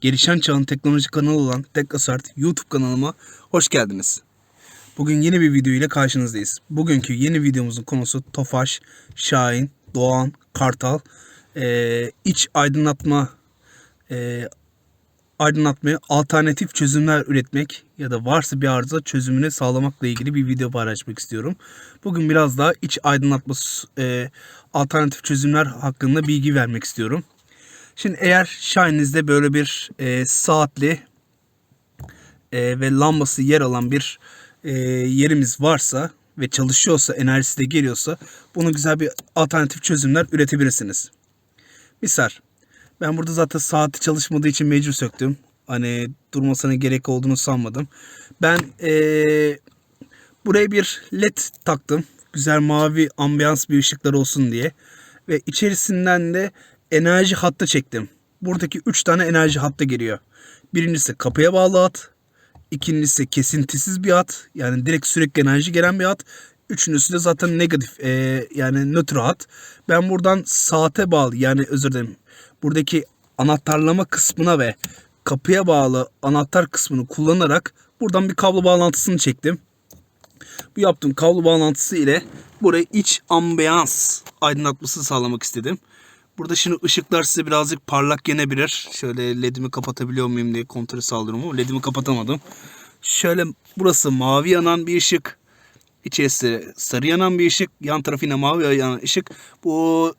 Gelişen çağın teknoloji kanalı olan Teknosart YouTube kanalıma hoş geldiniz. Bugün yeni bir video ile karşınızdayız. Bugünkü yeni videomuzun konusu Tofaş, Şahin, Doğan, Kartal, ee, iç aydınlatma ee, aydınlatmaya alternatif çözümler üretmek ya da varsa bir arıza çözümünü sağlamakla ilgili bir video paylaşmak istiyorum. Bugün biraz daha iç aydınlatma e, alternatif çözümler hakkında bilgi vermek istiyorum. Şimdi eğer Shine'inizde böyle bir e, saatli e, ve lambası yer alan bir e, yerimiz varsa ve çalışıyorsa, enerjisi de geliyorsa bunu güzel bir alternatif çözümler üretebilirsiniz. Misal ben burada zaten saati çalışmadığı için mecbur söktüm. Hani durmasına gerek olduğunu sanmadım. Ben eee, buraya bir led taktım. Güzel mavi ambiyans bir ışıklar olsun diye. Ve içerisinden de enerji hattı çektim. Buradaki 3 tane enerji hattı geliyor. Birincisi kapıya bağlı hat. İkincisi kesintisiz bir hat. Yani direkt sürekli enerji gelen bir hat. Üçüncüsü de zaten negatif eee, yani nötr hat. Ben buradan saate bağlı yani özür dilerim. Buradaki anahtarlama kısmına ve kapıya bağlı anahtar kısmını kullanarak buradan bir kablo bağlantısını çektim. Bu yaptığım kablo bağlantısı ile buraya iç ambiyans aydınlatması sağlamak istedim. Burada şimdi ışıklar size birazcık parlak gelebilir. Şöyle ledimi kapatabiliyor muyum diye kontrol sağlıyorum ama ledimi kapatamadım. Şöyle burası mavi yanan bir ışık. İçerisi sarı yanan bir ışık. Yan tarafı yine mavi yanan ışık. Bu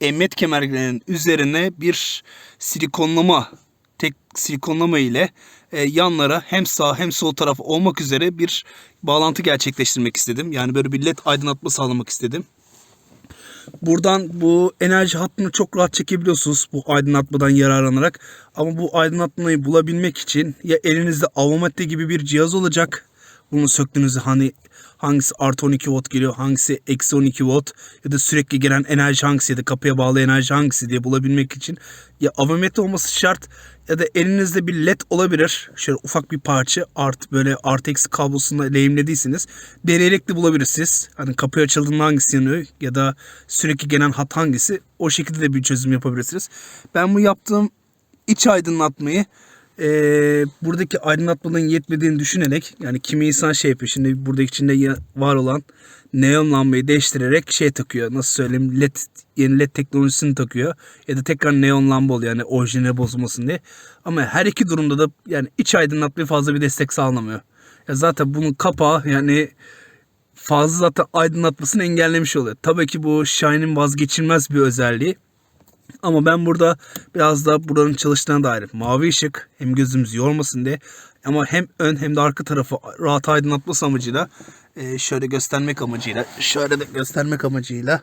emniyet kemerlerinin üzerine bir silikonlama tek silikonlama ile e, yanlara hem sağ hem sol taraf olmak üzere bir bağlantı gerçekleştirmek istedim. Yani böyle bir led aydınlatma sağlamak istedim. Buradan bu enerji hattını çok rahat çekebiliyorsunuz bu aydınlatmadan yararlanarak. Ama bu aydınlatmayı bulabilmek için ya elinizde avometre gibi bir cihaz olacak. Bunu söktüğünüzde hani hangisi artı 12 volt geliyor, hangisi eksi 12 volt ya da sürekli gelen enerji hangisi ya da kapıya bağlı enerji hangisi diye bulabilmek için ya avometre olması şart ya da elinizde bir led olabilir. Şöyle ufak bir parça art böyle artı eksi kablosunu lehimlediyseniz deneyerek de bulabilirsiniz. Hani kapı açıldığında hangisi yanıyor ya da sürekli gelen hat hangisi o şekilde de bir çözüm yapabilirsiniz. Ben bu yaptığım iç aydınlatmayı eee, buradaki aydınlatmanın yetmediğini düşünerek yani kimi insan şey yapıyor şimdi buradaki içinde var olan neon lambayı değiştirerek şey takıyor nasıl söyleyeyim led yeni led teknolojisini takıyor ya da tekrar neon lamba oluyor yani orijinali bozulmasın diye ama her iki durumda da yani iç aydınlatmaya fazla bir destek sağlamıyor. Ya zaten bunun kapağı yani fazla zaten aydınlatmasını engellemiş oluyor. Tabii ki bu Shine'in vazgeçilmez bir özelliği. Ama ben burada biraz da buranın çalıştığına dair mavi ışık hem gözümüzü yormasın diye ama hem ön hem de arka tarafı rahat aydınlatması amacıyla e, şöyle göstermek amacıyla şöyle de göstermek amacıyla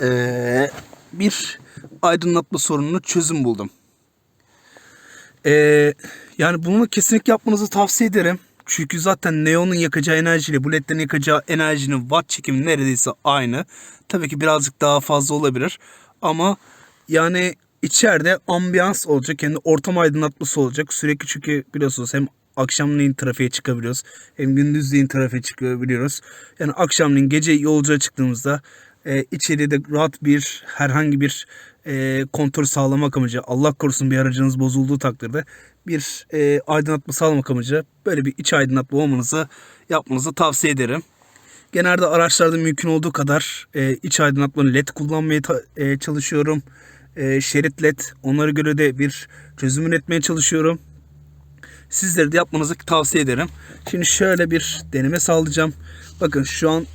e, bir aydınlatma sorununu çözüm buldum. E, yani bunu kesinlikle yapmanızı tavsiye ederim. Çünkü zaten neonun yakacağı enerjiyle bu ledlerin yakacağı enerjinin watt çekimi neredeyse aynı. Tabii ki birazcık daha fazla olabilir. Ama yani içeride ambiyans olacak. Yani ortam aydınlatması olacak. Sürekli çünkü biliyorsunuz hem akşamleyin trafiğe çıkabiliyoruz. Hem gündüzleyin trafiğe çıkabiliyoruz. Yani akşamleyin gece yolculuğa çıktığımızda e, içeride rahat bir herhangi bir e, kontrol sağlamak amacı Allah korusun bir aracınız bozulduğu takdirde bir e, aydınlatma sağlamak amacı böyle bir iç aydınlatma olmanızı yapmanızı tavsiye ederim. Genelde araçlarda mümkün olduğu kadar e, iç aydınlatmanı led kullanmaya e, çalışıyorum. E, şerit led onlara göre de bir çözüm üretmeye çalışıyorum. Sizlere de yapmanızı tavsiye ederim. Şimdi şöyle bir deneme sağlayacağım. Bakın şu an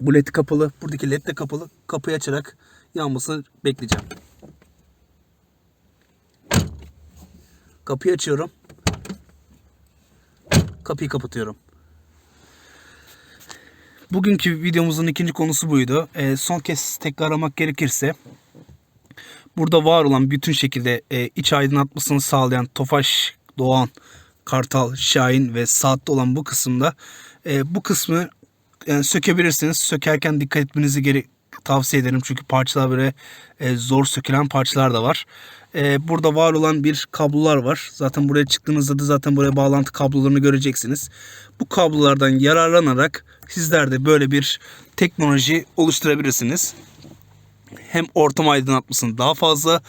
bu led kapalı. Buradaki led de kapalı. Kapıyı açarak yanmasını bekleyeceğim. Kapıyı açıyorum. Kapıyı kapatıyorum. Bugünkü videomuzun ikinci konusu buydu. Ee, son kez tekrarlamak gerekirse burada var olan bütün şekilde e, iç aydınlatmasını sağlayan Tofaş, Doğan, Kartal, Şahin ve Saat'te olan bu kısımda e, bu kısmı yani sökebilirsiniz. Sökerken dikkat etmenizi geri tavsiye ederim. Çünkü parçalar böyle e, zor sökülen parçalar da var. E, burada var olan bir kablolar var. Zaten buraya çıktığınızda da zaten buraya bağlantı kablolarını göreceksiniz. Bu kablolardan yararlanarak sizler de böyle bir teknoloji oluşturabilirsiniz. Hem ortam aydınlatmasını daha fazla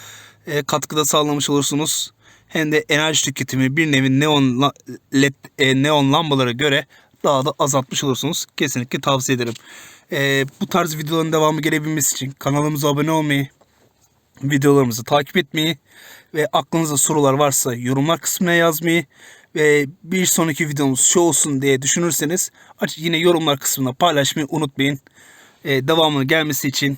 e, katkıda sağlamış olursunuz. hem de enerji tüketimi bir nevi neon led e, neon lambalara göre daha da azaltmış olursunuz. Kesinlikle tavsiye ederim. E, bu tarz videoların devamı gelebilmesi için kanalımıza abone olmayı, videolarımızı takip etmeyi ve aklınızda sorular varsa yorumlar kısmına yazmayı ve bir sonraki videomuz şu olsun diye düşünürseniz yine yorumlar kısmına paylaşmayı unutmayın. Ee, devamının gelmesi için